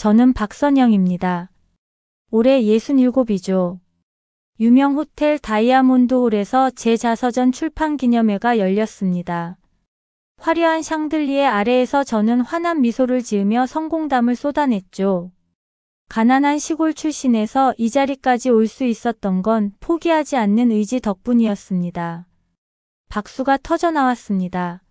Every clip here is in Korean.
저는 박선영입니다. 올해 67이죠. 유명 호텔 다이아몬드 홀에서 제 자서전 출판 기념회가 열렸습니다. 화려한 샹들리에 아래에서 저는 환한 미소를 지으며 성공담을 쏟아냈죠. 가난한 시골 출신에서 이 자리까지 올 수 있었던 건 포기하지 않는 의지 덕분이었습니다. 박수가 터져 나왔습니다.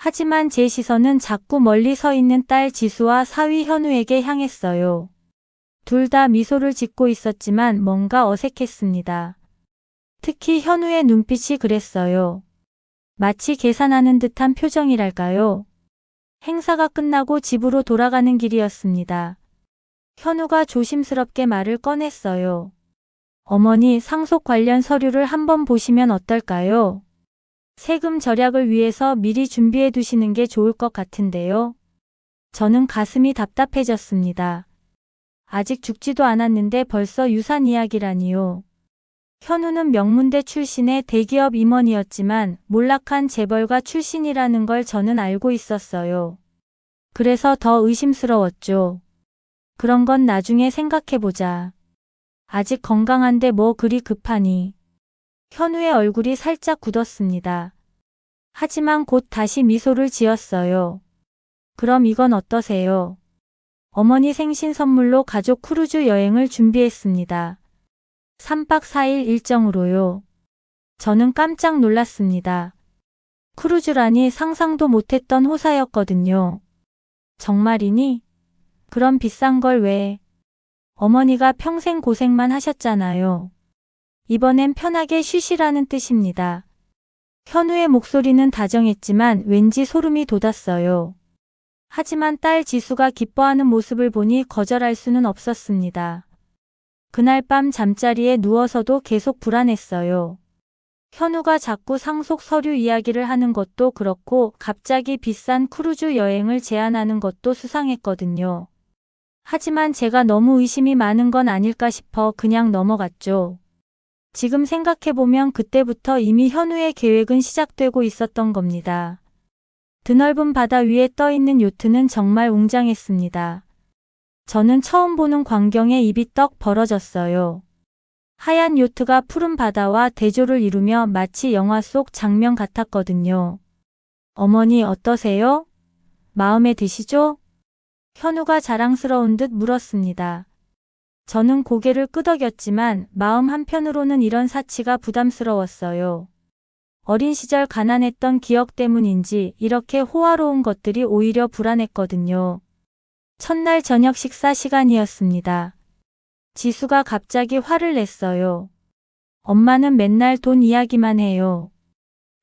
하지만 제 시선은 자꾸 멀리 서 있는 딸 지수와 사위 현우에게 향했어요. 둘 다 미소를 짓고 있었지만 뭔가 어색했습니다. 특히 현우의 눈빛이 그랬어요. 마치 계산하는 듯한 표정이랄까요. 행사가 끝나고 집으로 돌아가는 길이었습니다. 현우가 조심스럽게 말을 꺼냈어요. 어머니 상속 관련 서류를 한번 보시면 어떨까요? 세금 절약을 위해서 미리 준비해 두시는 게 좋을 것 같은데요. 저는 가슴이 답답해졌습니다. 아직 죽지도 않았는데 벌써 유산 이야기라니요. 현우는 명문대 출신의 대기업 임원이었지만 몰락한 재벌가 출신이라는 걸 저는 알고 있었어요. 그래서 더 의심스러웠죠. 그런 건 나중에 생각해보자. 아직 건강한데 뭐 그리 급하니. 현우의 얼굴이 살짝 굳었습니다. 하지만 곧 다시 미소를 지었어요. 그럼 이건 어떠세요? 어머니 생신 선물로 가족 크루즈 여행을 준비했습니다. 3박 4일 일정으로요. 저는 깜짝 놀랐습니다. 크루즈라니 상상도 못했던 호사였거든요. 정말이니? 그럼 비싼 걸 왜? 어머니가 평생 고생만 하셨잖아요. 이번엔 편하게 쉬시라는 뜻입니다. 현우의 목소리는 다정했지만 왠지 소름이 돋았어요. 하지만 딸 지수가 기뻐하는 모습을 보니 거절할 수는 없었습니다. 그날 밤 잠자리에 누워서도 계속 불안했어요. 현우가 자꾸 상속 서류 이야기를 하는 것도 그렇고 갑자기 비싼 크루즈 여행을 제안하는 것도 수상했거든요. 하지만 제가 너무 의심이 많은 건 아닐까 싶어 그냥 넘어갔죠. 지금 생각해보면 그때부터 이미 현우의 계획은 시작되고 있었던 겁니다. 드넓은 바다 위에 떠 있는 요트는 정말 웅장했습니다. 저는 처음 보는 광경에 입이 떡 벌어졌어요. 하얀 요트가 푸른 바다와 대조를 이루며 마치 영화 속 장면 같았거든요. 어머니 어떠세요? 마음에 드시죠? 현우가 자랑스러운 듯 물었습니다. 저는 고개를 끄덕였지만 마음 한편으로는 이런 사치가 부담스러웠어요. 어린 시절 가난했던 기억 때문인지 이렇게 호화로운 것들이 오히려 불안했거든요. 첫날 저녁 식사 시간이었습니다. 지수가 갑자기 화를 냈어요. 엄마는 맨날 돈 이야기만 해요.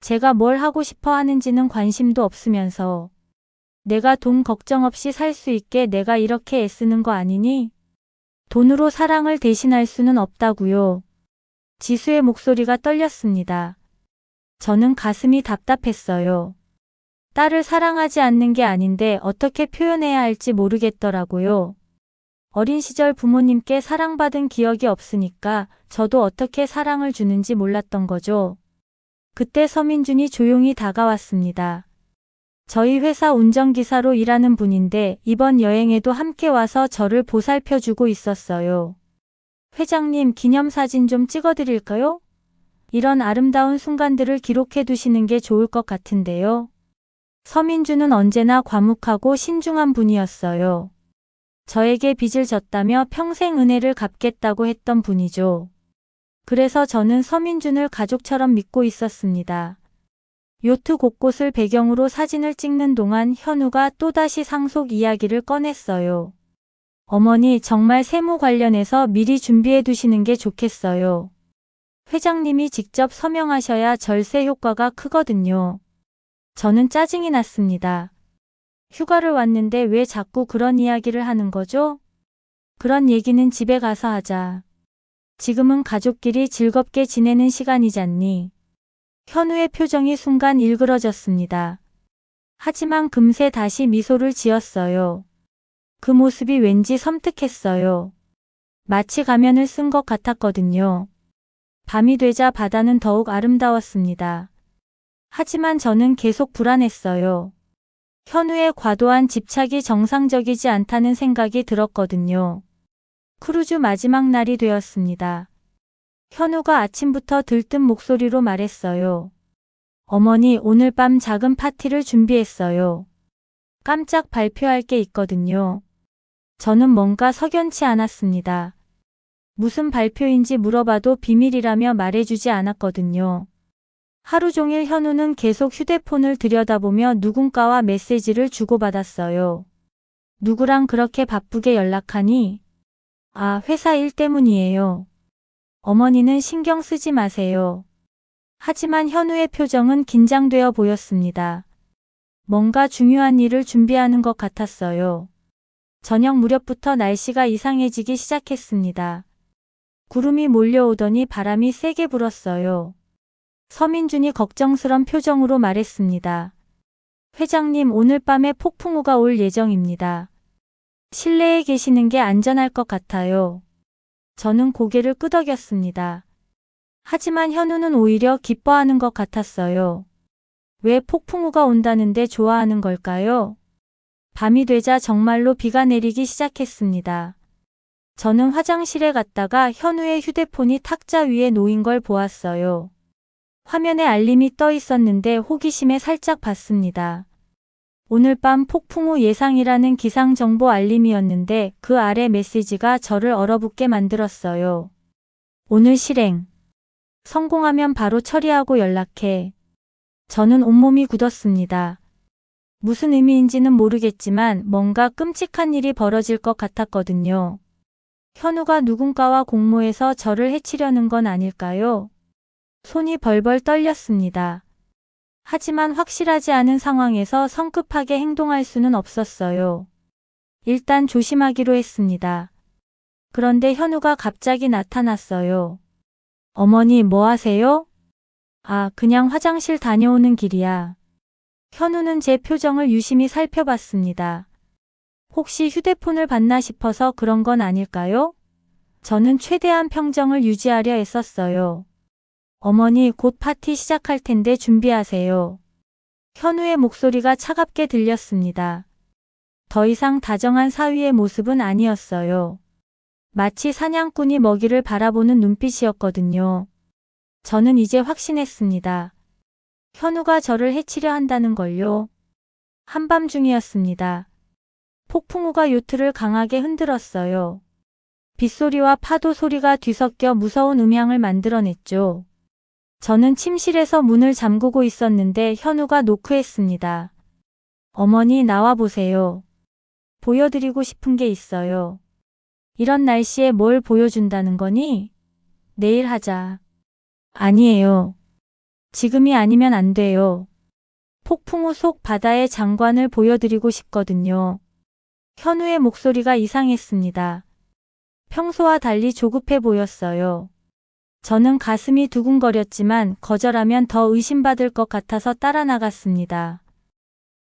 제가 뭘 하고 싶어 하는지는 관심도 없으면서 내가 돈 걱정 없이 살 수 있게 내가 이렇게 애쓰는 거 아니니? 돈으로 사랑을 대신할 수는 없다고요. 지수의 목소리가 떨렸습니다. 저는 가슴이 답답했어요. 딸을 사랑하지 않는 게 아닌데 어떻게 표현해야 할지 모르겠더라고요. 어린 시절 부모님께 사랑받은 기억이 없으니까 저도 어떻게 사랑을 주는지 몰랐던 거죠. 그때 서민준이 조용히 다가왔습니다. 저희 회사 운전기사로 일하는 분인데 이번 여행에도 함께 와서 저를 보살펴주고 있었어요. 회장님 기념사진 좀 찍어드릴까요? 이런 아름다운 순간들을 기록해 두시는 게 좋을 것 같은데요. 서민주는 언제나 과묵하고 신중한 분이었어요. 저에게 빚을 졌다며 평생 은혜를 갚겠다고 했던 분이죠. 그래서 저는 서민준을 가족처럼 믿고 있었습니다. 요트 곳곳을 배경으로 사진을 찍는 동안 현우가 또다시 상속 이야기를 꺼냈어요. 어머니 정말 세무 관련해서 미리 준비해 두시는 게 좋겠어요. 회장님이 직접 서명하셔야 절세 효과가 크거든요. 저는 짜증이 났습니다. 휴가를 왔는데 왜 자꾸 그런 이야기를 하는 거죠? 그런 얘기는 집에 가서 하자. 지금은 가족끼리 즐겁게 지내는 시간이잖니. 현우의 표정이 순간 일그러졌습니다. 하지만 금세 다시 미소를 지었어요. 그 모습이 왠지 섬뜩했어요. 마치 가면을 쓴 것 같았거든요. 밤이 되자 바다는 더욱 아름다웠습니다. 하지만 저는 계속 불안했어요. 현우의 과도한 집착이 정상적이지 않다는 생각이 들었거든요. 크루즈 마지막 날이 되었습니다. 현우가 아침부터 들뜬 목소리로 말했어요. 어머니, 오늘 밤 작은 파티를 준비했어요. 깜짝 발표할 게 있거든요. 저는 뭔가 석연치 않았습니다. 무슨 발표인지 물어봐도 비밀이라며 말해주지 않았거든요. 하루 종일 현우는 계속 휴대폰을 들여다보며 누군가와 메시지를 주고받았어요. 누구랑 그렇게 바쁘게 연락하니? 아, 회사 일 때문이에요. 어머니는 신경 쓰지 마세요. 하지만 현우의 표정은 긴장되어 보였습니다. 뭔가 중요한 일을 준비하는 것 같았어요. 저녁 무렵부터 날씨가 이상해지기 시작했습니다. 구름이 몰려오더니 바람이 세게 불었어요. 서민준이 걱정스런 표정으로 말했습니다. 회장님 오늘 밤에 폭풍우가 올 예정입니다. 실내에 계시는 게 안전할 것 같아요. 저는 고개를 끄덕였습니다. 하지만 현우는 오히려 기뻐하는 것 같았어요. 왜 폭풍우가 온다는데 좋아하는 걸까요? 밤이 되자 정말로 비가 내리기 시작했습니다. 저는 화장실에 갔다가 현우의 휴대폰이 탁자 위에 놓인 걸 보았어요. 화면에 알림이 떠 있었는데 호기심에 살짝 봤습니다. 오늘 밤 폭풍 우 예상이라는 기상정보 알림이었는데 그 아래 메시지가 저를 얼어붙게 만들었어요. 오늘 실행. 성공하면 바로 처리하고 연락해. 저는 온몸이 굳었습니다. 무슨 의미인지는 모르겠지만 뭔가 끔찍한 일이 벌어질 것 같았거든요. 현우가 누군가와 공모해서 저를 해치려는 건 아닐까요? 손이 벌벌 떨렸습니다. 하지만 확실하지 않은 상황에서 성급하게 행동할 수는 없었어요. 일단 조심하기로 했습니다. 그런데 현우가 갑자기 나타났어요. 어머니 뭐 하세요? 아, 그냥 화장실 다녀오는 길이야. 현우는 제 표정을 유심히 살펴봤습니다. 혹시 휴대폰을 봤나 싶어서 그런 건 아닐까요? 저는 최대한 평정을 유지하려 애썼어요. 어머니 곧 파티 시작할 텐데 준비하세요. 현우의 목소리가 차갑게 들렸습니다. 더 이상 다정한 사위의 모습은 아니었어요. 마치 사냥꾼이 먹이를 바라보는 눈빛이었거든요. 저는 이제 확신했습니다. 현우가 저를 해치려 한다는 걸요. 한밤중이었습니다. 폭풍우가 요트를 강하게 흔들었어요. 빗소리와 파도 소리가 뒤섞여 무서운 음향을 만들어냈죠. 저는 침실에서 문을 잠그고 있었는데 현우가 노크했습니다. 어머니 나와 보세요. 보여드리고 싶은 게 있어요. 이런 날씨에 뭘 보여준다는 거니? 내일 하자. 아니에요. 지금이 아니면 안 돼요. 폭풍우 속 바다의 장관을 보여드리고 싶거든요. 현우의 목소리가 이상했습니다. 평소와 달리 조급해 보였어요. 저는 가슴이 두근거렸지만 거절하면 더 의심받을 것 같아서 따라 나갔습니다.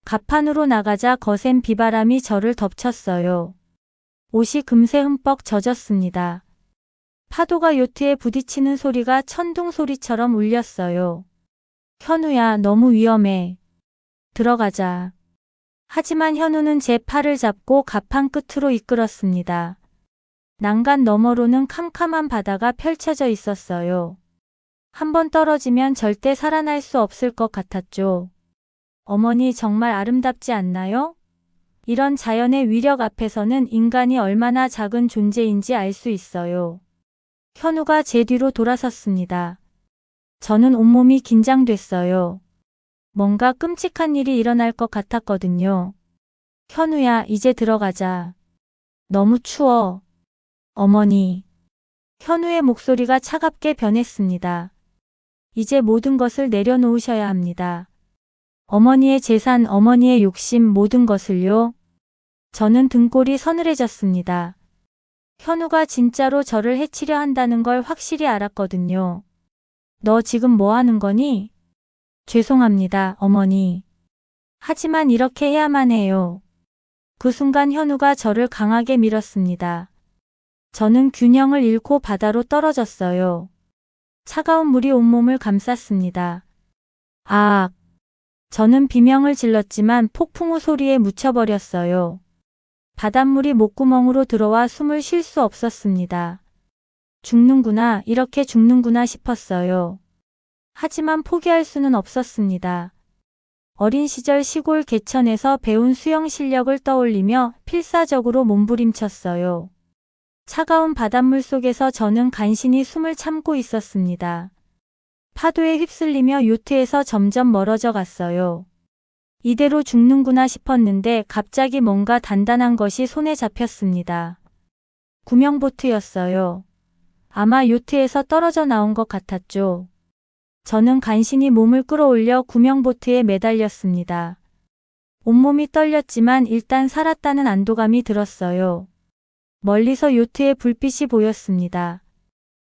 갑판으로 나가자 거센 비바람이 저를 덮쳤어요. 옷이 금세 흠뻑 젖었습니다. 파도가 요트에 부딪히는 소리가 천둥 소리처럼 울렸어요. 현우야, 너무 위험해. 들어가자. 하지만 현우는 제 팔을 잡고 갑판 끝으로 이끌었습니다. 난간 너머로는 캄캄한 바다가 펼쳐져 있었어요. 한번 떨어지면 절대 살아날 수 없을 것 같았죠. 어머니 정말 아름답지 않나요? 이런 자연의 위력 앞에서는 인간이 얼마나 작은 존재인지 알 수 있어요. 현우가 제 뒤로 돌아섰습니다. 저는 온몸이 긴장됐어요. 뭔가 끔찍한 일이 일어날 것 같았거든요. 현우야, 이제 들어가자. 너무 추워. 어머니. 현우의 목소리가 차갑게 변했습니다. 이제 모든 것을 내려놓으셔야 합니다. 어머니의 재산, 어머니의 욕심, 모든 것을요. 저는 등골이 서늘해졌습니다. 현우가 진짜로 저를 해치려 한다는 걸 확실히 알았거든요. 너 지금 뭐 하는 거니? 죄송합니다, 어머니. 하지만 이렇게 해야만 해요. 그 순간 현우가 저를 강하게 밀었습니다. 저는 균형을 잃고 바다로 떨어졌어요. 차가운 물이 온몸을 감쌌습니다. 아, 저는 비명을 질렀지만 폭풍우 소리에 묻혀버렸어요. 바닷물이 목구멍으로 들어와 숨을 쉴 수 없었습니다. 죽는구나, 이렇게 죽는구나 싶었어요. 하지만 포기할 수는 없었습니다. 어린 시절 시골 개천에서 배운 수영 실력을 떠올리며 필사적으로 몸부림쳤어요. 차가운 바닷물 속에서 저는 간신히 숨을 참고 있었습니다. 파도에 휩쓸리며 요트에서 점점 멀어져 갔어요. 이대로 죽는구나 싶었는데 갑자기 뭔가 단단한 것이 손에 잡혔습니다. 구명보트였어요. 아마 요트에서 떨어져 나온 것 같았죠. 저는 간신히 몸을 끌어올려 구명보트에 매달렸습니다. 온몸이 떨렸지만 일단 살았다는 안도감이 들었어요. 멀리서 요트의 불빛이 보였습니다.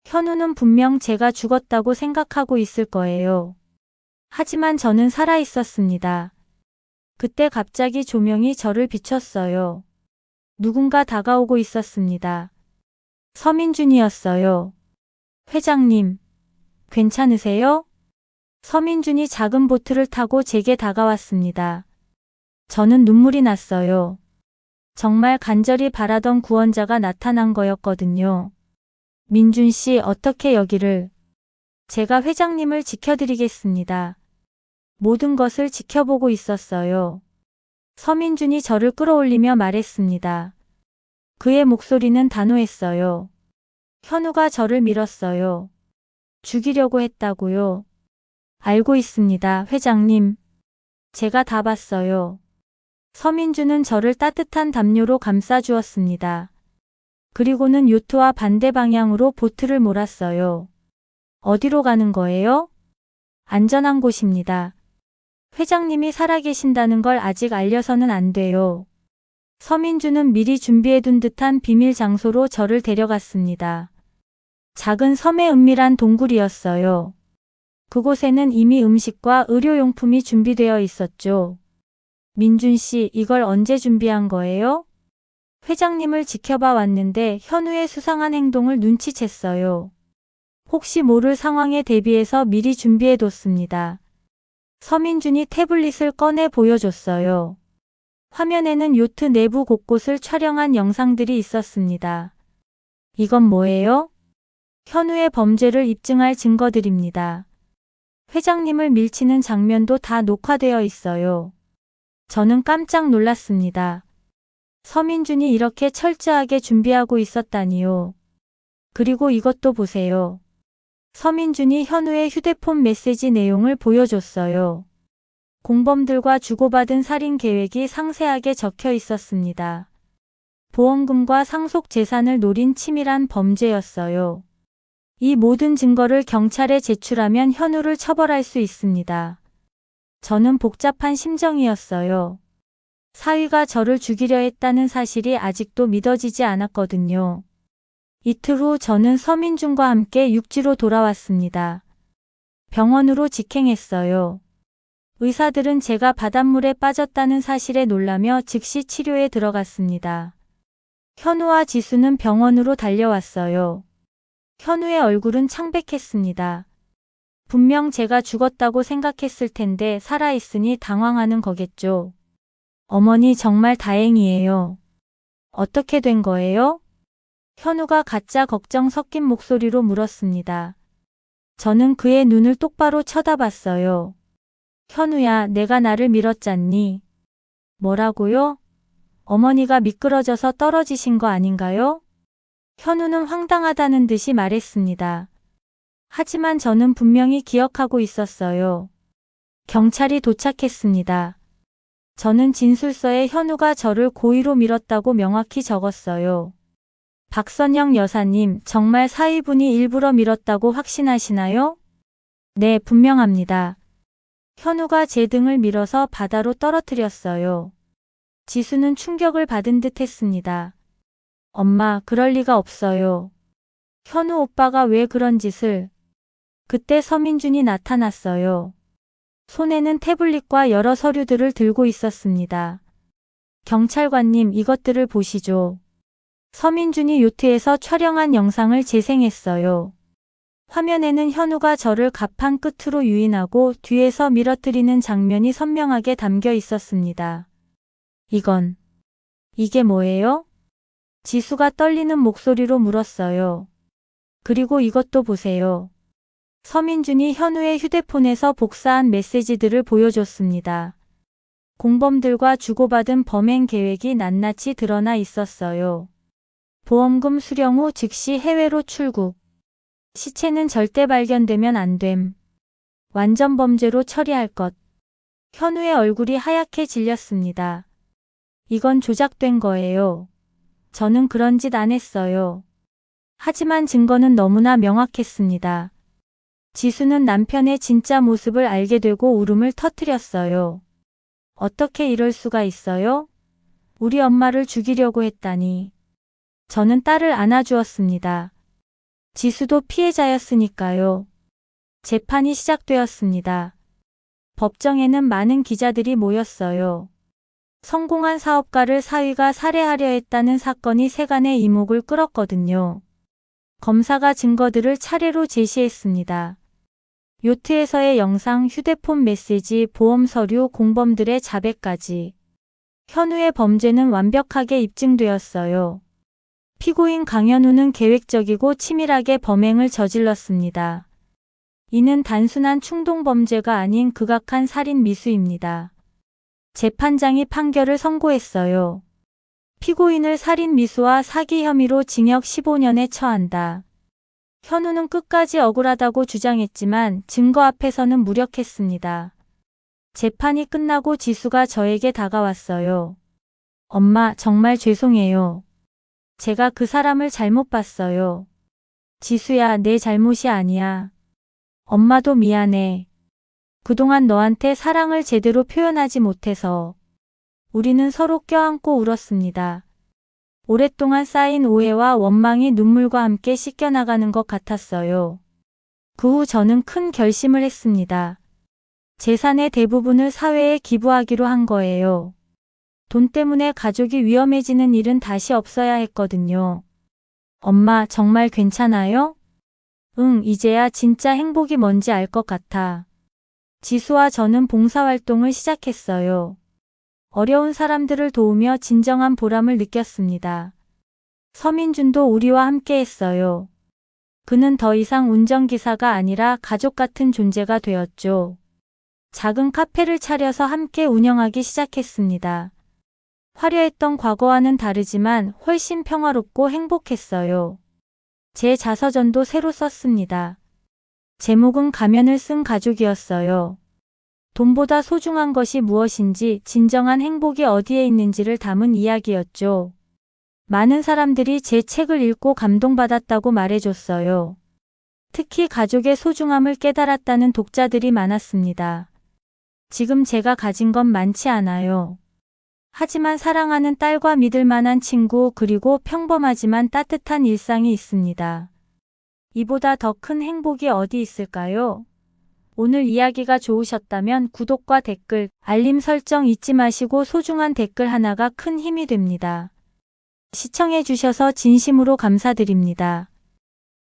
현우는 분명 제가 죽었다고 생각하고 있을 거예요. 하지만 저는 살아 있었습니다. 그때 갑자기 조명이 저를 비췄어요. 누군가 다가오고 있었습니다. 서민준이었어요. 회장님, 괜찮으세요? 서민준이 작은 보트를 타고 제게 다가왔습니다. 저는 눈물이 났어요. 정말 간절히 바라던 구원자가 나타난 거였거든요. 민준 씨 어떻게 여기를 제가 회장님을 지켜드리겠습니다. 모든 것을 지켜보고 있었어요. 서민준이 저를 끌어올리며 말했습니다. 그의 목소리는 단호했어요. 현우가 저를 밀었어요. 죽이려고 했다고요. 알고 있습니다, 회장님. 제가 다 봤어요. 서민주는 저를 따뜻한 담요로 감싸주었습니다. 그리고는 요트와 반대 방향으로 보트를 몰았어요. 어디로 가는 거예요? 안전한 곳입니다. 회장님이 살아계신다는 걸 아직 알려서는 안 돼요. 서민주는 미리 준비해둔 듯한 비밀 장소로 저를 데려갔습니다. 작은 섬의 은밀한 동굴이었어요. 그곳에는 이미 음식과 의료용품이 준비되어 있었죠. 민준 씨, 이걸 언제 준비한 거예요? 회장님을 지켜봐 왔는데 현우의 수상한 행동을 눈치챘어요. 혹시 모를 상황에 대비해서 미리 준비해뒀습니다. 서민준이 태블릿을 꺼내 보여줬어요. 화면에는 요트 내부 곳곳을 촬영한 영상들이 있었습니다. 이건 뭐예요? 현우의 범죄를 입증할 증거들입니다. 회장님을 밀치는 장면도 다 녹화되어 있어요. 저는 깜짝 놀랐습니다. 서민준이 이렇게 철저하게 준비하고 있었다니요. 그리고 이것도 보세요. 서민준이 현우의 휴대폰 메시지 내용을 보여줬어요. 공범들과 주고받은 살인 계획이 상세하게 적혀 있었습니다. 보험금과 상속 재산을 노린 치밀한 범죄였어요. 이 모든 증거를 경찰에 제출하면 현우를 처벌할 수 있습니다. 저는 복잡한 심정이었어요. 사위가 저를 죽이려 했다는 사실이 아직도 믿어지지 않았거든요. 이틀 후 저는 서민준과 함께 육지로 돌아왔습니다. 병원으로 직행했어요. 의사들은 제가 바닷물에 빠졌다는 사실에 놀라며 즉시 치료에 들어갔습니다. 현우와 지수는 병원으로 달려왔어요. 현우의 얼굴은 창백했습니다. 분명 제가 죽었다고 생각했을 텐데 살아있으니 당황하는 거겠죠. 어머니 정말 다행이에요. 어떻게 된 거예요? 현우가 가짜 걱정 섞인 목소리로 물었습니다. 저는 그의 눈을 똑바로 쳐다봤어요. 현우야, 내가 나를 밀었잖니. 뭐라고요? 어머니가 미끄러져서 떨어지신 거 아닌가요? 현우는 황당하다는 듯이 말했습니다. 하지만 저는 분명히 기억하고 있었어요. 경찰이 도착했습니다. 저는 진술서에 현우가 저를 고의로 밀었다고 명확히 적었어요. 박선영 여사님, 정말 사위분이 일부러 밀었다고 확신하시나요? 네, 분명합니다. 현우가 제 등을 밀어서 바다로 떨어뜨렸어요. 지수는 충격을 받은 듯 했습니다. 엄마, 그럴 리가 없어요. 현우 오빠가 왜 그런 짓을? 그때 서민준이 나타났어요. 손에는 태블릿과 여러 서류들을 들고 있었습니다. 경찰관님 이것들을 보시죠. 서민준이 요트에서 촬영한 영상을 재생했어요. 화면에는 현우가 저를 갑판 끝으로 유인하고 뒤에서 밀어뜨리는 장면이 선명하게 담겨 있었습니다. 이건, 이게 뭐예요? 지수가 떨리는 목소리로 물었어요. 그리고 이것도 보세요. 서민준이 현우의 휴대폰에서 복사한 메시지들을 보여줬습니다. 공범들과 주고받은 범행 계획이 낱낱이 드러나 있었어요. 보험금 수령 후 즉시 해외로 출국. 시체는 절대 발견되면 안 됨. 완전 범죄로 처리할 것. 현우의 얼굴이 하얗게 질렸습니다. 이건 조작된 거예요. 저는 그런 짓 안 했어요. 하지만 증거는 너무나 명확했습니다. 지수는 남편의 진짜 모습을 알게 되고 울음을 터뜨렸어요. 어떻게 이럴 수가 있어요? 우리 엄마를 죽이려고 했다니. 저는 딸을 안아주었습니다. 지수도 피해자였으니까요. 재판이 시작되었습니다. 법정에는 많은 기자들이 모였어요. 성공한 사업가를 사위가 살해하려 했다는 사건이 세간의 이목을 끌었거든요. 검사가 증거들을 차례로 제시했습니다. 요트에서의 영상, 휴대폰 메시지, 보험 서류, 공범들의 자백까지. 현우의 범죄는 완벽하게 입증되었어요. 피고인 강현우는 계획적이고 치밀하게 범행을 저질렀습니다. 이는 단순한 충동 범죄가 아닌 극악한 살인 미수입니다. 재판장이 판결을 선고했어요. 피고인을 살인 미수와 사기 혐의로 징역 15년에 처한다. 현우는 끝까지 억울하다고 주장했지만 증거 앞에서는 무력했습니다. 재판이 끝나고 지수가 저에게 다가왔어요. 엄마, 정말 죄송해요. 제가 그 사람을 잘못 봤어요. 지수야, 내 잘못이 아니야. 엄마도 미안해. 그동안 너한테 사랑을 제대로 표현하지 못해서. 우리는 서로 껴안고 울었습니다. 오랫동안 쌓인 오해와 원망이 눈물과 함께 씻겨나가는 것 같았어요. 그 후 저는 큰 결심을 했습니다. 재산의 대부분을 사회에 기부하기로 한 거예요. 돈 때문에 가족이 위험해지는 일은 다시 없어야 했거든요. 엄마, 정말 괜찮아요? 응, 이제야 진짜 행복이 뭔지 알 것 같아. 지수와 저는 봉사활동을 시작했어요. 어려운 사람들을 도우며 진정한 보람을 느꼈습니다. 서민준도 우리와 함께 했어요. 그는 더 이상 운전기사가 아니라 가족 같은 존재가 되었죠. 작은 카페를 차려서 함께 운영하기 시작했습니다. 화려했던 과거와는 다르지만 훨씬 평화롭고 행복했어요. 제 자서전도 새로 썼습니다. 제목은 가면을 쓴 가족이었어요. 돈보다 소중한 것이 무엇인지 진정한 행복이 어디에 있는지를 담은 이야기였죠. 많은 사람들이 제 책을 읽고 감동받았다고 말해줬어요. 특히 가족의 소중함을 깨달았다는 독자들이 많았습니다. 지금 제가 가진 건 많지 않아요. 하지만 사랑하는 딸과 믿을 만한 친구 그리고 평범하지만 따뜻한 일상이 있습니다. 이보다 더 큰 행복이 어디 있을까요? 오늘 이야기가 좋으셨다면 구독과 댓글, 알림 설정 잊지 마시고 소중한 댓글 하나가 큰 힘이 됩니다. 시청해 주셔서 진심으로 감사드립니다.